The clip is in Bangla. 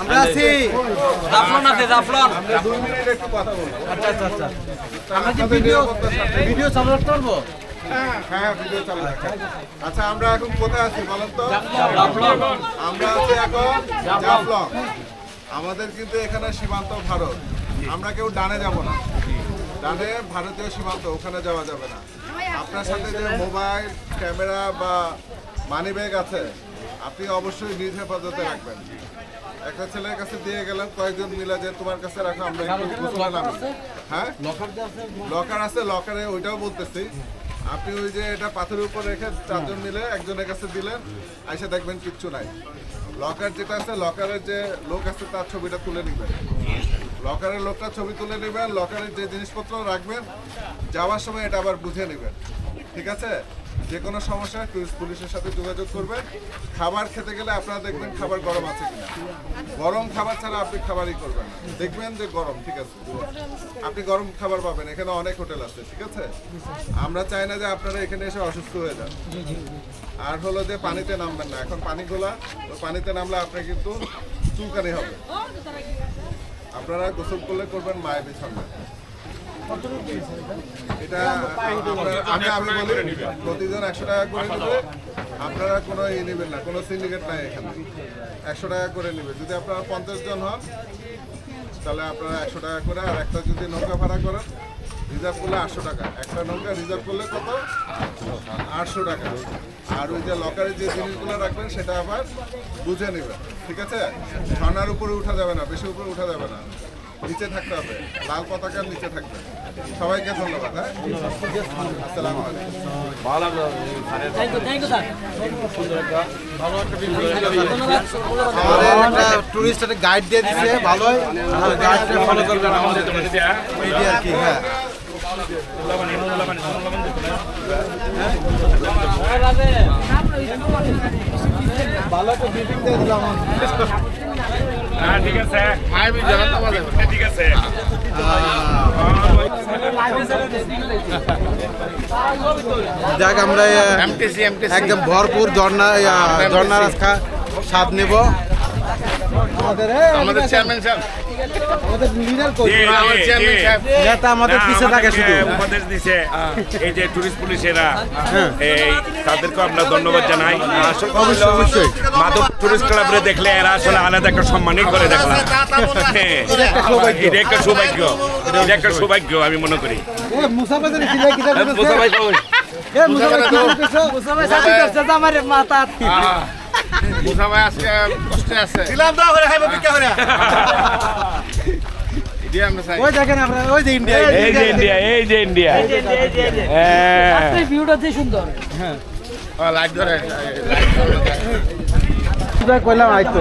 আমরা আছি। জাফলন আছে জাফলন। আমরা দুই মিনিট একটু কথা বলব আচ্ছা আচ্ছা আচ্ছা। আমরা কি ভিডিও ভিডিও সাবমিট করব? হ্যাঁ হ্যাঁ আচ্ছা আমরা এখন কোথায় আছি বলেন তো? আমরা আছি এখন জাফলং আমাদের কিন্তু এখানে সীমান্ত ভারত। আমরা কেউ ডানে যাব না। ডানে ভারতীয় সীমান্ত ওখানে যাওয়া যাবে না। আপনার সাথে যে মোবাইল ক্যামেরা বা মানি ব্যাগ আছে আপনি অবশ্যই নিজ হেফাজতে রাখবেন। একটা ছেলের কাছে দিয়ে গেলেন কয়েকজন মিলে যে তোমার কাছে রাখো আমরা হ্যাঁ? লকার আছে লকারে ওইটাও বলতেছি। আপনি ওই যে এটা পাথরের উপর রেখে চারজন মিলে একজনের কাছে দিলেন আইসা দেখবেন কিচ্ছু নাই। লকার যেটা আছে লকারের যে লোক আছে তার ছবিটা তুলে নেবেন। লকারের লোকটা ছবি তুলে নেবেন লকারের যে জিনিসপত্র রাখবেন যাওয়ার সময় এটা আবার বুঝে নেবেন। ঠিক আছে? যে কোনো সমস্যা টুরিস্ট পুলিশের সাথে যোগাযোগ করবেন। খাবার খেতে গেলে আপনারা দেখবেন খাবার গরম আছে কিনা। গরম খাবার ছাড়া আপনি খাবারই করবেন দেখবেন যে গরম, ঠিক আছে? আপনি গরম খাবার পাবেন। এখানে অনেক হোটেল আছে, ঠিক আছে? আমরা চাই না যে আপনারা এখানে এসে অসুস্থ হয়ে যান। আর হলো যে পানিতে নামবেন না। এখন পানিগুলা ওই পানিতে নামলে আপনার কিন্তু চুলকানি হবে। আপনারা গোসল করলে করবেন, মায়ের বিছানা। এটা আমি আমি বলি, প্রতিজন একশো টাকা করে নেবে। আপনারা কোনো ই নেবেন না, কোনো সিন্ডিকেট নাই এখানে। একশো টাকা করে নেবে। যদি আপনারা পঞ্চাশ জন হন, তাহলে আপনারা একশো টাকা করে আর একটা যদি নৌকা ভাড়া করেন রিজার্ভ করলে আটশো টাকা। একটা নৌকা রিজার্ভ করলে কত? আটশো টাকা। আর ওই যে লকারে যে জিনিসগুলো রাখবেন, সেটা আবার বুঝে নেবেন। ঠিক আছে? ঝর্নার উপরে উঠা যাবে না, বেশি উপরে উঠা যাবে না। নিচে থাকতে হবে। লাল পতাকার নিচে থাকবে। সবাইকে ধন্যবাদ হ্যাঁ? আসসালামু আলাইকুম। Thank you thank you sir আমাদের একটা টুরিস্ট একটা গাইড দিয়ে দিছে ভালোই গাইডটা ফলো করবেন আমাদের এই আর কি হ্যাঁ। ভালো একটা ব্রিফিং দিয়ে দিলাম। হ্যাঁ ঠিক আছে। ঠিক আছে যাক আমরা একদম ভরপুর ঝর্ণা ঝর্ণা রাস্তা স্বাদ নেব। আমাদের আমাদের চেয়ারম্যান সাহেব। আমাদের লিডার কই জি, জি, জি। নেতা আমাদের পিছে থাকে শুধু। উপদেশ দিছে। এই যে টুরিস্ট পুলিশেরা এই তাদেরকে আমরা ধন্যবাদ জানাই। আসল কথা হলো, অবশ্যই। মাদক টুরিস্ট ক্লাবরে দেখলে এরা আসলে আলাদা একটা সম্মানই করে দেখলাম। হ্যাঁ, এটা একটা সৌভাগ্য। এটা একটা সৌভাগ্য। আমি মনে করি। এ মুসাফাদের দিলে কি দেখো কই? এ মুসাফাদ কি মুসাফাই সাথে করছে আমার মাথা মুসা ভাই আজকে কষ্টে আছে। দিলাম দাও করে খাইবো বিকা করে। ওই দেখেন আমরা ওই যে ইন্ডিয়া এই যে ইন্ডিয়া এই যে ইন্ডিয়া হ্যাঁ। ভিউটা যে সুন্দর। লাইট ধরে সুদা কইলাম আইতো